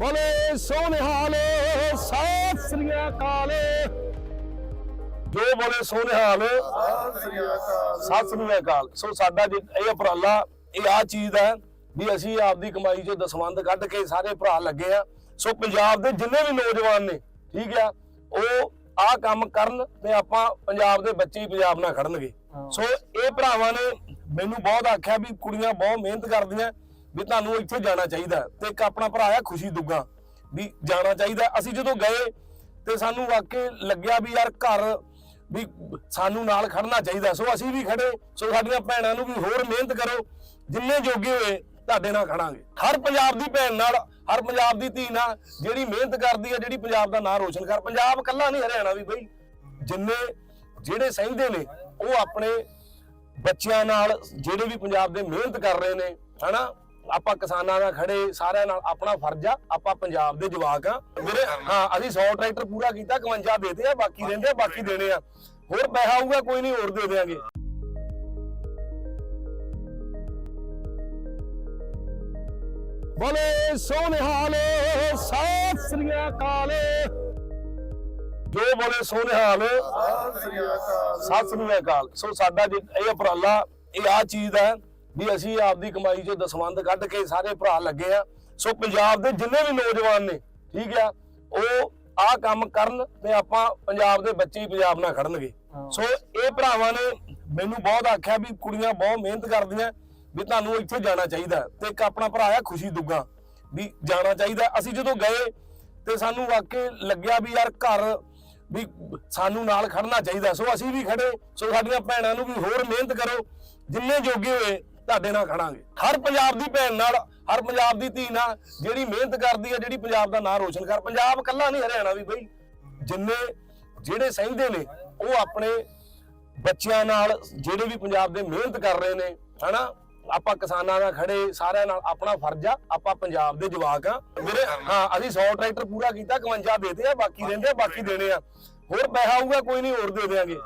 ਬੋਲੇ ਸੋਨਿਹਾਲ ਸਤਿ ਸ੍ਰੀ ਅਕਾਲ। ਜੋ ਬੋਲੇ ਸੋਨਿਹਾਲ ਸਤਿ ਸ੍ਰੀ ਅਕਾਲ। ਸੋ ਸਾਡਾ ਜੇ ਇਹ ਉਪਰਾਲਾ ਇਹ ਆ ਚੀਜ਼ ਹੈ ਵੀ ਅਸੀਂ ਆਪਦੀ ਕਮਾਈ ਚੋਂ ਦਸਵੰਦ ਕੱਢ ਕੇ ਸਾਰੇ ਭਰਾ ਲੱਗੇ ਆ। ਸੋ ਪੰਜਾਬ ਦੇ ਜਿੰਨੇ ਵੀ ਨੌਜਵਾਨ ਨੇ ਠੀਕ ਆ ਉਹ ਆ ਕੰਮ ਕਰਨ ਤੇ ਆਪਾਂ ਪੰਜਾਬ ਦੇ ਬੱਚੇ ਹੀ ਪੰਜਾਬ ਨਾਲ ਖੜਨਗੇ। ਸੋ ਇਹ ਭਰਾਵਾਂ ਨੇ ਮੈਨੂੰ ਬਹੁਤ ਆਖਿਆ ਵੀ ਕੁੜੀਆਂ ਬਹੁਤ ਮਿਹਨਤ ਕਰਦੀਆਂ। ਵੀ ਤੁਹਾਨੂੰ ਇੱਥੇ ਜਾਣਾ ਚਾਹੀਦਾ ਤੇ ਇੱਕ ਆਪਣਾ ਭਰਾ ਆ, ਖੁਸ਼ੀ ਦੁੱਗਾ, ਵੀ ਜਾਣਾ ਚਾਹੀਦਾ। ਅਸੀਂ ਜਦੋਂ ਗਏ ਤੇ ਸਾਨੂੰ ਵਾਕਈ ਲੱਗਿਆ ਵੀ ਯਾਰ ਘਰ ਵੀ ਸਾਨੂੰ ਨਾਲ ਖੜਨਾ ਚਾਹੀਦਾ। ਸੋ ਅਸੀਂ ਵੀ ਖੜੇ, ਸੋ ਸਾਡੀਆਂ ਭੈਣਾਂ ਨੂੰ ਵੀ ਹੋਰ ਮਿਹਨਤ ਕਰੋ, ਜਿੰਨੇ ਜੋਗੇ ਹੋਏ ਤੁਹਾਡੇ ਨਾਲ ਖੜਾਂਗੇ। ਹਰ ਪੰਜਾਬ ਦੀ ਭੈਣ ਨਾਲ, ਹਰ ਪੰਜਾਬ ਦੀ ਧੀ ਨਾਲ ਜਿਹੜੀ ਮਿਹਨਤ ਕਰਦੀ ਹੈ ਜਿਹੜੀ ਪੰਜਾਬ ਦਾ ਨਾਂ ਰੋਸ਼ਨ ਕਰ। ਪੰਜਾਬ ਇਕੱਲਾ ਨਹੀਂ ਹਰਿਆਣਾ ਵੀ ਬਈ। ਜਿੰਨੇ, ਜਿਹੜੇ ਸਹਿੰਦੇ ਨੇ, ਉਹ ਆਪਣੇ ਬੱਚਿਆਂ ਨਾਲ, ਜਿਹੜੇ ਵੀ ਪੰਜਾਬ ਦੇ ਮਿਹਨਤ ਕਰ ਰਹੇ ਨੇ, ਹਨਾ? ਆਪਾਂ ਕਿਸਾਨਾਂ ਨਾਲ ਖੜੇ ਸਾਰਿਆਂ ਨਾਲ ਆਪਣਾ ਫਰਜ਼ ਆ ਆਪਾਂ ਪੰਜਾਬ ਦੇ ਜਵਾਕ ਆ। ਵੀਰੇ ਹਾਂ ਅਸੀਂ 100 ਟਰੈਕਟਰ ਪੂਰਾ ਕੀਤਾ 51 ਦੇਤੇ ਆ ਬਾਕੀ ਰਹਿੰਦੇ ਆ ਬਾਕੀ ਦੇਣੇ ਆ। ਹੋਰ ਪੈਸਾ ਆਊਗਾ ਕੋਈ ਨਹੀਂ ਹੋਰ ਦੇ ਦੇਾਂਗੇ ਬੋਲੇ ਸੋਨਿਹਾਲ ਸਤਿ ਸ੍ਰੀ ਅਕਾਲ। ਜੋ ਬੋਲੇ ਸੋਨਿਹਾਲ ਸਤਿ ਸ੍ਰੀ ਅਕਾਲ। ਸੋ ਸਾਡਾ ਜੇ ਇਹ ਉਪਰਾਲਾ ਇਹ ਆ ਚੀਜ਼ ਹੈ ਵੀ ਅਸੀਂ ਆਪਦੀ ਕਮਾਈ ਚੋਂ ਦਸਵੰਦ ਕੱਢ ਕੇ ਸਾਰੇ ਭਰਾ ਲੱਗੇ ਆ। ਸੋ ਪੰਜਾਬ ਦੇ ਜਿੰਨੇ ਵੀ ਨੌਜਵਾਨ ਨੇ ਠੀਕ ਆ ਉਹ ਆ ਕੰਮ ਕਰਨ ਤੇ ਆਪਾਂ ਪੰਜਾਬ ਦੇ ਬੱਚੇ ਹੀ ਪੰਜਾਬ ਨਾਲ ਖੜਨਗੇ। ਸੋ ਇਹ ਭਰਾਵਾਂ ਨੇ ਮੈਨੂੰ ਬਹੁਤ ਆਖਿਆ ਵੀ ਕੁੜੀਆਂ ਬਹੁਤ ਮਿਹਨਤ ਕਰਦੀਆਂ ਵੀ ਤੁਹਾਨੂੰ ਇੱਥੇ ਜਾਣਾ ਚਾਹੀਦਾ ਤੇ ਇੱਕ ਆਪਣਾ ਭਰਾ ਆ ਖੁਸ਼ੀ ਦੁੱਗਾ ਵੀ ਜਾਣਾ ਚਾਹੀਦਾ। ਅਸੀਂ ਜਦੋਂ ਗਏ ਤੇ ਸਾਨੂੰ ਵਾਕਈ ਲੱਗਿਆ ਵੀ ਯਾਰ ਘਰ ਵੀ ਸਾਨੂੰ ਨਾਲ ਖੜਨਾ ਚਾਹੀਦਾ। ਸੋ ਅਸੀਂ ਵੀ ਖੜੇ ਸੋ ਸਾਡੀਆਂ ਭੈਣਾਂ ਨੂੰ ਵੀ ਹੋਰ ਮਿਹਨਤ ਕਰੋ ਜਿੰਨੇ ਜੋਗੇ ਹੋਏ ਤੁਹਾਡੇ ਨਾਲ ਖੜਾਂਗੇ। ਹਰ ਪੰਜਾਬ ਦੀ ਭੈਣ ਨਾਲ, ਹਰ ਪੰਜਾਬ ਦੀ ਧੀ ਨਾਲ, ਜਿਹੜੀ ਮਿਹਨਤ ਕਰਦੀ ਹੈ ਜਿਹੜੀ ਪੰਜਾਬ ਦਾ ਨਾਂ ਰੋਸ਼ਨ ਕਰ। ਪੰਜਾਬ ਇਕੱਲਾ ਨਹੀਂ, ਹਰਿਆਣਾ ਵੀ ਬਈ। ਜਿੰਨੇ ਜਿਹੜੇ ਸਹਿੰਦੇ ਨੇ, ਉਹ ਆਪਣੇ ਬੱਚਿਆਂ ਨਾਲ, ਜਿਹੜੇ ਵੀ ਪੰਜਾਬ ਦੇ ਮਿਹਨਤ ਕਰ ਰਹੇ ਨੇ, ਹਨਾ? ਆਪਾਂ ਕਿਸਾਨਾਂ ਨਾਲ ਖੜੇ, ਸਾਰਿਆਂ ਨਾਲ ਆਪਣਾ ਫਰਜ਼ ਆ, ਆਪਾਂ ਪੰਜਾਬ ਦੇ ਜਵਾਕ ਆ। ਵੀਰੇ ਹਾਂ, ਅਸੀਂ 100 ਟਰੈਕਟਰ ਪੂਰਾ ਕੀਤਾ 51 ਦੇਤੇ ਆ, ਬਾਕੀ ਰਹਿੰਦੇ ਬਾਕੀ ਦੇਣੇ ਆ। ਹੋਰ ਪੈਸਾ ਆਊਗਾ, ਕੋਈ ਨਹੀਂ, ਹੋਰ ਦੇ ਦੇਾਂਗੇ